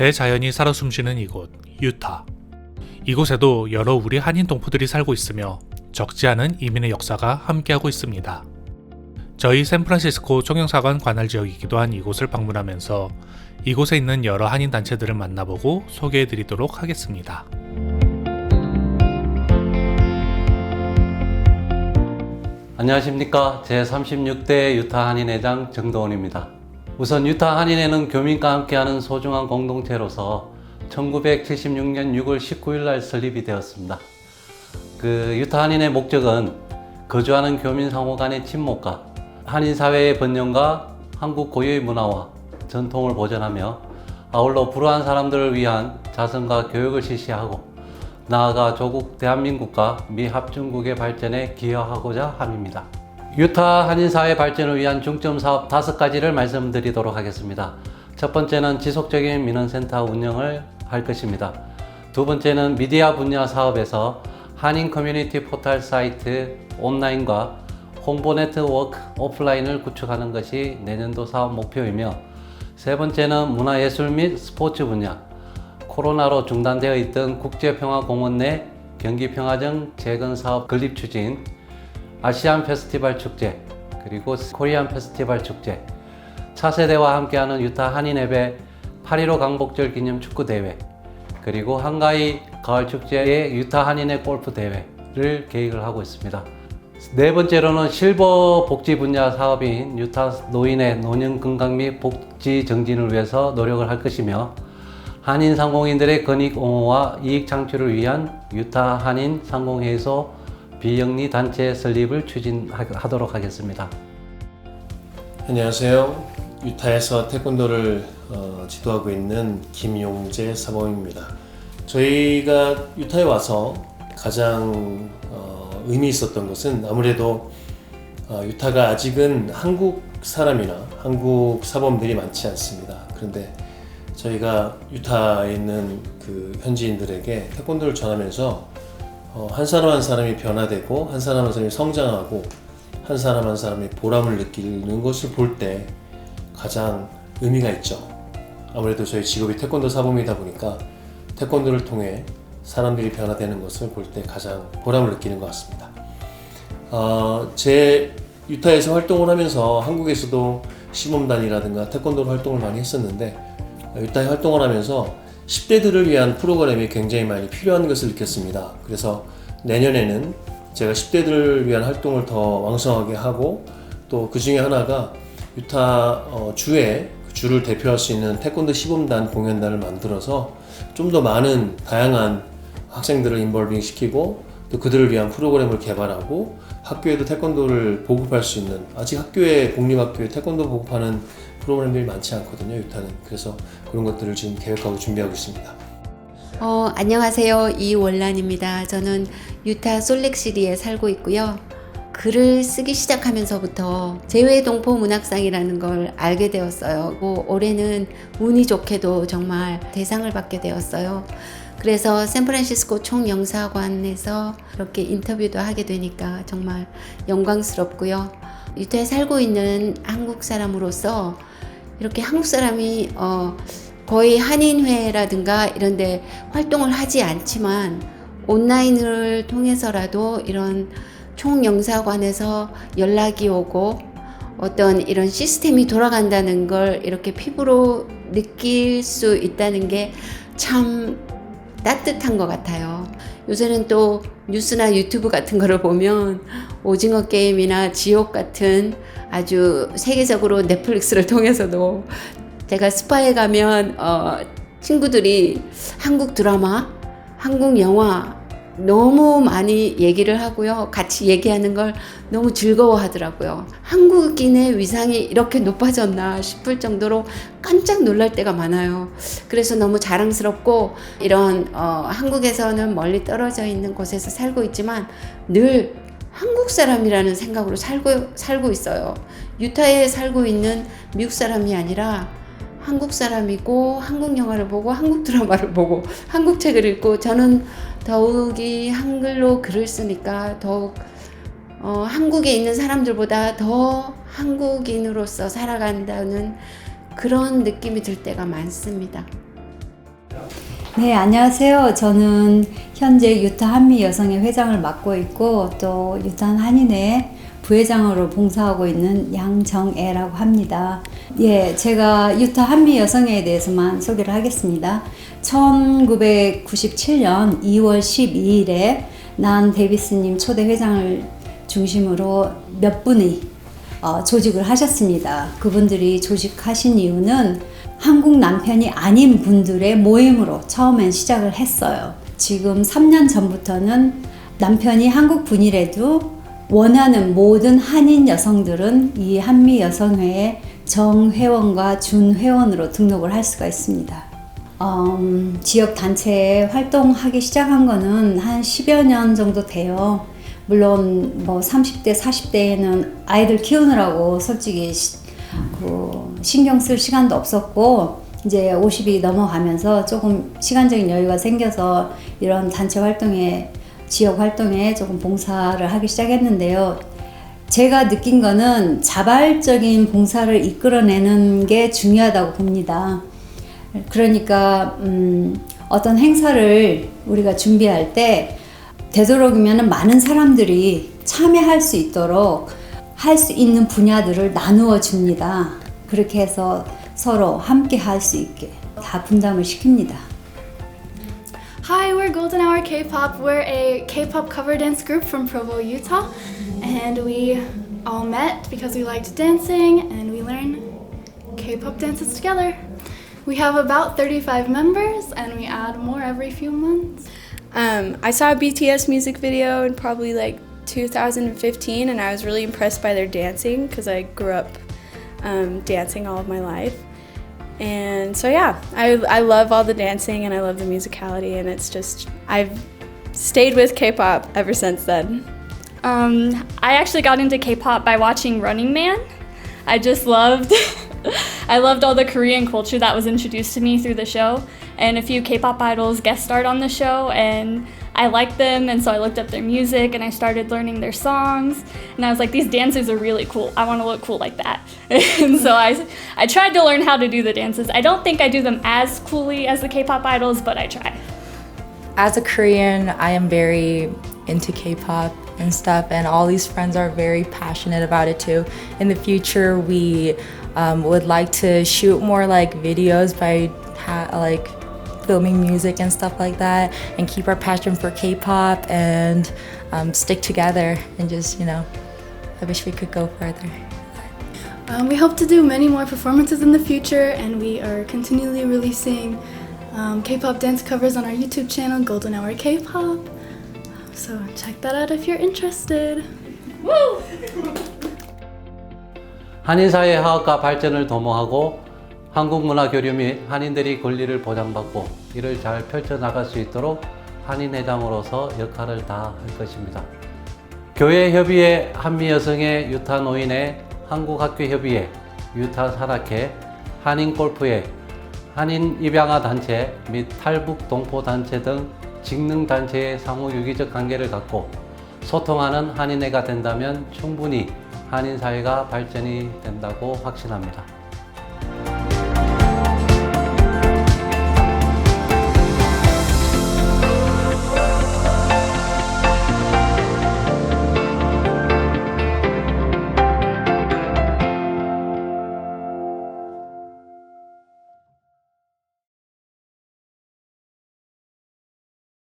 대자연이 살아 숨쉬는 이곳, 유타. 이곳에도 여러 우리 한인 동포들이 살고 있으며 적지 않은 이민의 역사가 함께하고 있습니다. 저희 샌프란시스코 총영사관 관할 지역이기도 한 이곳을 방문하면서 이곳에 있는 여러 한인 단체들을 만나보고 소개해 드리도록 하겠습니다. 안녕하십니까. 제36대 유타 한인회장 정도원입니다. 우선 유타 한인회는 교민과 함께하는 소중한 공동체로서 1976년 6월 19일 날 설립이 되었습니다. 그 유타 한인의 목적은 거주하는 교민 상호 간의 친목과 한인 사회의 번영과 한국 고유의 문화와 전통을 보존하며 아울러 불우한 사람들을 위한 자선과 교육을 실시하고 나아가 조국 대한민국과 미 합중국의 발전에 기여하고자 함입니다. 유타 한인사회 발전을 위한 중점 사업 다섯 가지를 말씀드리도록 하겠습니다. 첫 번째는 지속적인 민원센터 운영을 할 것입니다. 두 번째는 미디어 분야 사업에서 한인 커뮤니티 포털 사이트 온라인과 홍보 네트워크 오프라인을 구축하는 것이 내년도 사업 목표이며 세 번째는 문화예술 및 스포츠 분야 코로나로 중단되어 있던 국제평화공원 내 경기평화정 재건 사업 건립 추진, 아시안 페스티벌 축제, 그리고 코리안 페스티벌 축제, 차세대와 함께하는 유타 한인협회 8.15 강복절 기념 축구 대회, 그리고 한가위 가을 축제의 유타 한인의 골프 대회를 계획을 하고 있습니다. 네 번째로는 실버 복지 분야 사업인 유타 노인의 노년 건강 및 복지 정진을 위해서 노력을 할 것이며 한인 상공인들의 건익 옹호와 이익 창출을 위한 유타 한인 상공회의소 비영리 단체 설립을 추진하도록 하겠습니다. 안녕하세요. 유타에서 태권도를 어, 지도하고 있는 김용재 사범입니다. 저희가 유타에 와서 가장 어, 의미 있었던 것은 아무래도 어, 유타가 아직은 한국 사람이나 한국 사범들이 많지 않습니다. 그런데 저희가 유타에 있는 그 현지인들에게 태권도를 전하면서 어, 한 사람 한 사람이 변화되고 한 사람 한 사람이 성장하고 한 사람 한 사람이 보람을 느끼는 것을 볼 때 가장 의미가 있죠. 아무래도 저희 직업이 태권도 사범이다 보니까 태권도를 통해 사람들이 변화되는 것을 볼 때 가장 보람을 느끼는 것 같습니다. 어, 제 유타에서 활동을 하면서 한국에서도 시범단이라든가 태권도 활동을 많이 했었는데 유타에 활동을 하면서 10대들을 위한 프로그램이 굉장히 많이 필요한 것을 느꼈습니다. 그래서 내년에는 제가 10대들을 위한 활동을 더 왕성하게 하고 또 그 중에 하나가 유타 어, 주에 그 주를 대표할 수 있는 태권도 시범단 공연단을 만들어서 좀 더 많은 다양한 학생들을 인벌빙 시키고 또 그들을 위한 프로그램을 개발하고 학교에도 태권도를 보급할 수 있는 아직 학교에 공립학교에 태권도 보급하는 프로그램들이 많지 않거든요 유타는 그래서 그런 것들을 지금 계획하고 준비하고 있습니다. 어, 안녕하세요. 이월란입니다. 저는 유타 솔렉시리에 살고 있고요. 글을 쓰기 시작하면서부터 재외동포 문학상이라는 걸 알게 되었어요. 뭐, 올해는 운이 좋게도 정말 대상을 받게 되었어요. 그래서 샌프란시스코 총영사관에서 이렇게 인터뷰도 하게 되니까 정말 영광스럽고요. 유타에 살고 있는 한국 사람으로서 이렇게 한국 사람이 어, 거의 한인회라든가 이런데 활동을 하지 않지만 온라인을 통해서라도 이런 총영사관에서 연락이 오고 어떤 이런 시스템이 돌아간다는 걸 이렇게 피부로 느낄 수 있다는 게 참 따뜻한 것 같아요. 요새는 또 뉴스나 유튜브 같은 거를 보면 오징어 게임이나 지옥 같은 아주 세계적으로 넷플릭스를 통해서도 제가 스파에 가면 어, 친구들이 한국 드라마, 한국 영화 너무 많이 얘기를 하고요. 같이 얘기하는 걸 너무 즐거워 하더라고요. 한국인의 위상이 이렇게 높아졌나 싶을 정도로 깜짝 놀랄 때가 많아요. 그래서 너무 자랑스럽고 이런 어, 한국에서는 멀리 떨어져 있는 곳에서 살고 있지만 늘 한국 사람이라는 생각으로 살고 살고 있어요. 유타에 살고 있는 미국 사람이 아니라 한국 사람이고 한국 영화를 보고 한국 드라마를 보고 한국 책을 읽고 저는 더욱이 한글로 글을 쓰니까 더욱 어, 한국에 있는 사람들보다 더 한국인으로서 살아간다는 그런 느낌이 들 때가 많습니다. 네, 안녕하세요. 저는 현재 유타 한미 여성의 회장을 맡고 있고 또 유타 한인회 부회장으로 봉사하고 있는 양정애라고 합니다. 예, 제가 유타 한미 여성회에 대해서만 소개를 하겠습니다. 1997년 2월 12일에 난 데이비스님 초대 회장을 중심으로 몇 분이 어, 조직을 하셨습니다. 그분들이 조직하신 이유는 한국 남편이 아닌 분들의 모임으로 처음엔 시작을 했어요. 지금 3년 전부터는 남편이 한국 분이라도 원하는 모든 한인 여성들은 이 한미 여성회에 정회원과 준회원으로 등록을 할 수가 있습니다. 음, 지역 단체에 활동하기 시작한 거는 한 10여 년 정도 돼요. 물론 뭐 30대, 40대에는 아이들 키우느라고 솔직히 시- 그 신경 쓸 시간도 없었고 이제 50이 넘어가면서 조금 시간적인 여유가 생겨서 이런 단체 활동에 지역 활동에 조금 봉사를 하기 시작했는데요. 제가 느낀 거는 자발적인 봉사를 이끌어내는 게 중요하다고 봅니다. 그러니까 음, 어떤 행사를 우리가 준비할 때 되도록이면 많은 사람들이 참여할 수 있도록 할 수 있는 분야들을 나누어 줍니다. 그렇게 해서 서로 함께 할 수 있게 다 분담을 시킵니다. Hi, we're Golden Hour K-pop. We're a K-pop cover dance group from Provo, Utah, and we all met because we liked dancing and we learn K-pop dances together. We have about 35 members and we add more every few months. Um, I saw a BTS music video in probably like 2015, and I was really impressed by their dancing because I grew up um, dancing all of my life. And so, yeah, I, I love all the dancing and I love the musicality, and it's just, I've stayed with K pop ever since then. Um, I actually got into K-pop by watching Running Man. I just loved, I loved all the Korean culture that was introduced to me through the show, and a few K-pop idols guest starred on the show, and I liked them, and so I looked up their music and I started learning their songs, and I was like, these dancers are really cool. I want to look cool like that, and so I, I tried to learn how to do the dances. I don't think I do them as coolly as the K-pop idols, but I try. as a Korean, I am very into K-pop and stuff, and all these friends are very passionate about it too. In the future, we um, would like to shoot more like videos by like filming music and stuff like that, and keep our passion for K-pop and um, stick together and just you know, I wish we could go further. Um, we hope to do many more performances in the future, and we are continually releasing um, K-pop dance covers on our YouTube channel, Golden Hour K-pop. So check that out if you're interested. 한인사회 화합과 발전을 도모하고 한국 문화 교류 및 한인들이 권리를 보장받고 이를 잘 펼쳐나갈 수 있도록 한인회장으로서 역할을 다할 것입니다. 교회 협의회 한미여성회 유타 노인회 한국학교 협의회 유타 산악회 한인 골프회 한인 입양아 단체 및 탈북 동포 단체 등 직능 단체의 상호 유기적 관계를 갖고 소통하는 한인회가 된다면 충분히 한인 사회가 발전이 된다고 확신합니다.